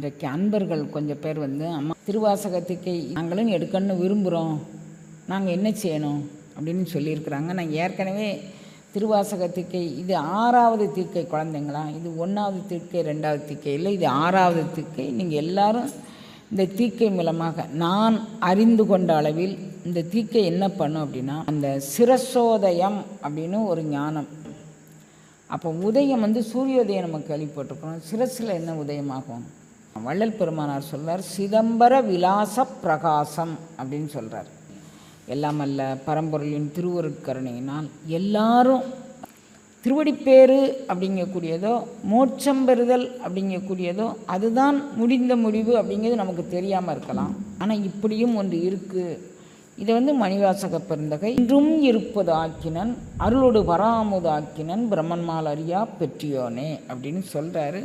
இன்றைக்கு அன்பர்கள் கொஞ்சம் பேர் வந்து அம்மா திருவாசகத்துக்கு நாங்களும் எடுக்கணும்னு விரும்புகிறோம் நாங்கள் என்ன செய்யணும்? அப்படின்னு சொல்லியிருக்கிறாங்க. நான் ஏற்கனவே திருவாசகத்துக்கை இது ஆறாவது தீக்கை குழந்தைங்களா? இது ஒன்றாவது தீக்கை ரெண்டாவது தீக்கை இல்லை இது ஆறாவது தீக்கை நீங்கள் எல்லாரும் இந்த தீக்கை மூலமாக நான் அறிந்து கொண்ட அளவில் இந்த தீக்கை என்ன பண்ணும் அப்படின்னா அந்த சிரசோதயம் அப்படின்னு ஒரு ஞானம். அப்போ உதயம் வந்து சூரியோதயம் நம்ம கேள்விப்பட்டிருக்கிறோம். சிரசில் என்ன உதயமாகும்? வள்ளல் பெருமானார் சொல்றார் சிதம்பர விலாச பிரகாசம் அப்படின்னு சொல்கிறார் எல்லாம் அல்ல பரம்பொருளின் திருவருட்கருணையினால் எல்லாரும் திருவடிப்பேறு அப்படிங்கக்கூடியதோ மோட்சம் பெறுதல் அப்படிங்கக்கூடியதோ அதுதான் முடிந்த முடிவு அப்படிங்கிறது நமக்கு தெரியாமல் இருக்கலாம். ஆனால் இப்படியும் ஒன்று இருக்குது இதை வந்து மணிவாசக பெருந்தகை இன்றும் இருப்பது ஆக்கினன் அருளோடு வராமுது ஆக்கினன் பிரம்மன்மால் அறியா பெற்றியோனே அப்படின்னு சொல்கிறாரு